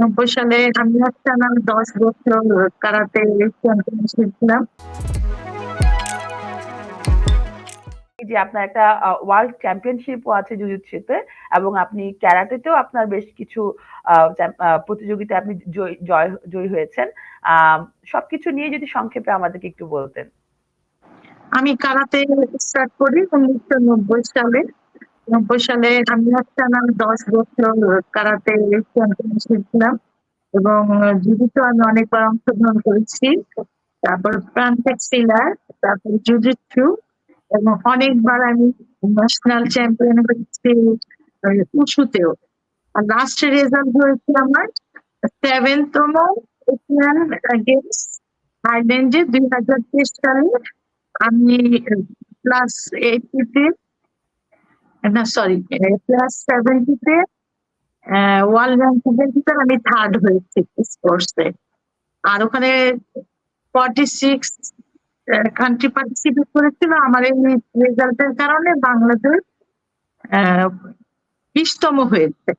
নব্বই সালে আমি একটা না দশ বছর কারাতে চ্যাম্পিয়নশিপ ছিলাম। যে আপনার একটা ওয়ার্ল্ড চ্যাম্পিয়নশিপও আছে জুজুৎসুতে এবং আপনি ক্যারাটেতেও আপনার বেশ কিছু প্রতিযোগিতায় আপনি জয় জয় হয়েছেন। আহ, সবকিছু নিয়ে যদি সংক্ষেপে আমাদেরকে একটু বলতেন। আমি কারাতে স্টার্ট করি উনিশশো নব্বই সালে। নব্বই সালে আমি একটা না দশ বছর কারাতে চ্যাম্পিয়নশিপ ছিলাম এবং জুডিতে আমি অনেকবার অংশগ্রহণ করেছি। তারপর প্রান্তিক সিলার তারপর জুজিৎসু এবং অনেকবার আমি ন্যাশনাল চ্যাম্পিয়ন হয়েছি আহ, আর লাস্টের রেজাল্ট হয়েছে আমার সেভেনতম এশিয়ান গেমস থাইল্যান্ডে দুই হাজার তেইশ সালে। আমি ক্লাস এইটিতে না সরি ক্লাস সেভেন্টিতে ওয়ার্ল্ড র্যাঙ্কিংতে আমি থার্ড হয়েছি স্পোর্টসে আর ওখানে ফর্টি সিক্স কান্ট্রি পার্টিসিপেট করেছিল আমার এই রেজাল্টের কারণে বাংলাদেশ আহ, বিশতম হয়েছে।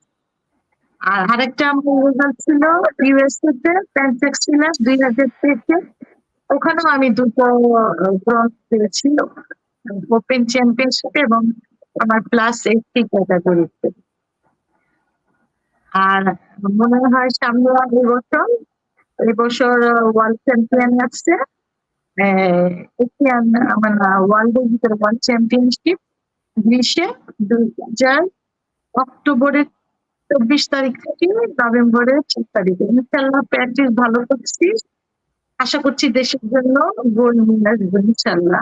আর আরেকটা আমার রেজাল্ট ছিল ইউএসএ তে প্যান্টেক্স ছিল দুই হাজার তেইশে। ওখানেও আমি দুটো ব্রঞ্জ পেয়েছি। ওপেন চ্যাম্পিয়নশিপ এবং আমার প্লাস এইটটি ক্যাটাগরিতে আর মনে হয় সামনে এই বছর এই বছর ওয়ার্ল্ড চ্যাম্পিয়ন আসছে। এশিয়ান আমার ওয়ার্ল্ডের ভিতরে ওয়ার্ল্ড চ্যাম্পিয়নশিপ গ্রীষ্মে, দুই হাজার অক্টোবরের চব্বিশ তারিখ থেকে নভেম্বরের চার তারিখে। ইনশাল্লাহ প্র্যাকটিস ভালো করছি। আশা করছি দেশের জন্য গোল নিয়ে আসব ইনশাল্লাহ।